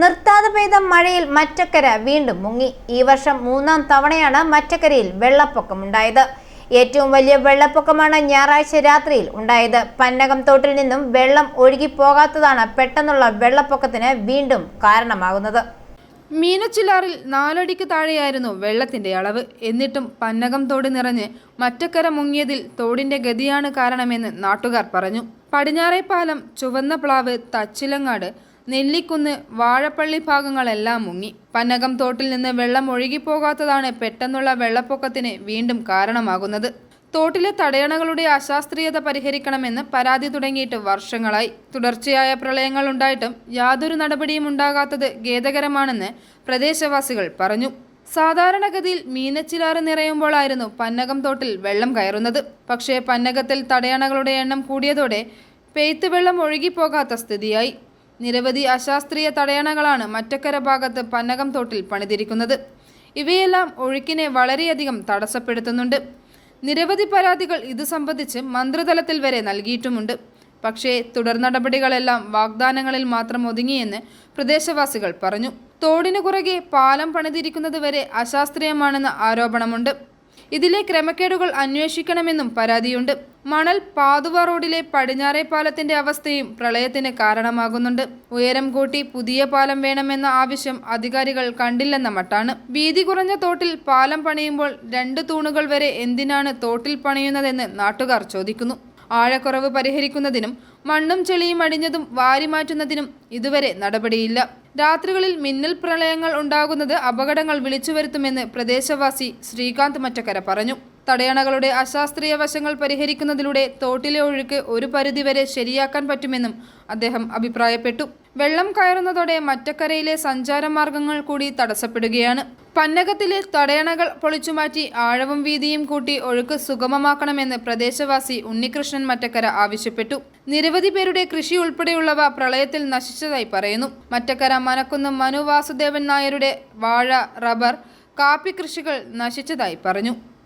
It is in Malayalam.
നിർത്താതെ പെയ്ത മഴയിൽ മറ്റക്കര വീണ്ടും മുങ്ങി. ഈ വർഷം മൂന്നാം തവണയാണ് മറ്റക്കരയിൽ വെള്ളപ്പൊക്കമുണ്ടായത് ഏറ്റവും വലിയ വെള്ളപ്പൊക്കമാണ് ഞായറാഴ്ച രാത്രിയിൽ ഉണ്ടായത്. പന്നകം തോട്ടിൽ നിന്നും വെള്ളം ഒഴുകി പോകാത്തതാണ് പെട്ടെന്നുള്ള വെള്ളപ്പൊക്കത്തിന് വീണ്ടും കാരണമാകുന്നത്. മീനച്ചിലാറിൽ നാലടിക്ക് താഴെയായിരുന്നു വെള്ളത്തിന്റെ അളവ്. എന്നിട്ടും പന്നകം തോട് നിറഞ്ഞ് മറ്റക്കര മുങ്ങിയതിൽ തോടിന്റെ ഗതിയാണ് കാരണമെന്ന് നാട്ടുകാർ പറഞ്ഞു. പടിഞ്ഞാറേപ്പാലം ചുവന്ന പ്ലാവ് തച്ചിലങ്ങാട് നെല്ലിക്കുന്ന് വാഴപ്പള്ളി ഭാഗങ്ങളെല്ലാം മുങ്ങി. പന്നകം തോട്ടിൽ നിന്ന് വെള്ളം ഒഴുകിപ്പോകാത്തതാണ് പെട്ടെന്നുള്ള വെള്ളപ്പൊക്കത്തിന് വീണ്ടും കാരണമാകുന്നത്. തോട്ടിലെ തടയണകളുടെ അശാസ്ത്രീയത പരിഹരിക്കണമെന്ന് പരാതി തുടങ്ങിയിട്ട് വർഷങ്ങളായി. തുടർച്ചയായ പ്രളയങ്ങൾ ഉണ്ടായിട്ടും യാതൊരു നടപടിയും ഉണ്ടാകാത്തത് ഖേദകരമാണെന്ന് പ്രദേശവാസികൾ പറഞ്ഞു. സാധാരണഗതിയിൽ മീനച്ചിലാറ് നിറയുമ്പോഴായിരുന്നു പന്നകം തോട്ടിൽ വെള്ളം കയറുന്നത്. പക്ഷേ പന്നകത്തിൽ തടയണകളുടെ എണ്ണം കൂടിയതോടെ പെയ്ത്തുവെള്ളം ഒഴുകിപ്പോകാത്ത സ്ഥിതിയായി. നിരവധി അശാസ്ത്രീയ തടയണകളാണ് മറ്റക്കര ഭാഗത്ത് പന്നകം തോട്ടിൽ പണിതിരിക്കുന്നത്. ഇവയെല്ലാം ഒഴുക്കിനെ വളരെയധികം തടസ്സപ്പെടുത്തുന്നുണ്ട്. നിരവധി പരാതികൾ ഇത് സംബന്ധിച്ച് മന്ത്രിതലത്തിൽ വരെ നൽകിയിട്ടുമുണ്ട്. പക്ഷേ തുടർ നടപടികളെല്ലാം വാഗ്ദാനങ്ങളിൽ മാത്രം ഒതുങ്ങിയെന്ന് പ്രദേശവാസികൾ പറഞ്ഞു. തോടിനു കുറുകെ പാലം പണിതിരിക്കുന്നത് വരെ അശാസ്ത്രീയമാണെന്ന ആരോപണമുണ്ട്. ഇതിലെ ക്രമക്കേടുകൾ അന്വേഷിക്കണമെന്നും പരാതിയുണ്ട്. മണൽ പാതുവ റോഡിലെ പടിഞ്ഞാറേ പാലത്തിന്റെ അവസ്ഥയും പ്രളയത്തിന് കാരണമാകുന്നുണ്ട്. ഉയരം കൂട്ടി പുതിയ പാലം വേണമെന്ന ആവശ്യം അധികാരികൾ കണ്ടില്ലെന്ന മട്ടാണ്. വീതി കുറഞ്ഞ തോട്ടിൽ പാലം പണിയുമ്പോൾ രണ്ട് തൂണുകൾ വരെ എന്തിനാണ് തോട്ടിൽ പണിയുന്നതെന്ന് നാട്ടുകാർ ചോദിക്കുന്നു. ആഴക്കുറവ് പരിഹരിക്കുന്നതിനും മണ്ണും ചെളിയും അടിഞ്ഞതും വാരിമാറ്റുന്നതിനും ഇതുവരെ നടപടിയില്ല. രാത്രികളിൽ മിന്നൽ പ്രളയങ്ങൾ ഉണ്ടാകുന്നത് അപകടങ്ങൾ വിളിച്ചുവരുത്തുമെന്ന് പ്രദേശവാസി ശ്രീകാന്ത് മറ്റക്കര പറഞ്ഞു. തടയണകളുടെ അശാസ്ത്രീയ വശങ്ങൾ പരിഹരിക്കുന്നതിലൂടെ തോട്ടിലെ ഒഴുക്ക് ഒരു പരിധിവരെ ശരിയാക്കാൻ പറ്റുമെന്നും അദ്ദേഹം അഭിപ്രായപ്പെട്ടു. വെള്ളം കയറുന്നതോടെ മറ്റക്കരയിലെ സഞ്ചാരമാർഗങ്ങൾ കൂടി തടസ്സപ്പെടുകയാണ്. പന്നകത്തിലെ തടയണകൾ പൊളിച്ചുമാറ്റി ആഴവും വീതിയും കൂട്ടി ഒഴുക്ക് സുഗമമാക്കണമെന്ന് പ്രദേശവാസി ഉണ്ണികൃഷ്ണൻ മറ്റക്കര ആവശ്യപ്പെട്ടു. നിരവധി പേരുടെ കൃഷി ഉൾപ്പെടെയുള്ളവ പ്രളയത്തിൽ നശിച്ചതായി പറയുന്നു. മറ്റക്കര മനക്കുന്ന് മനു വാസുദേവൻ നായരുടെ വാഴ റബ്ബർ കാപ്പി കൃഷികൾ നശിച്ചതായി പറഞ്ഞു.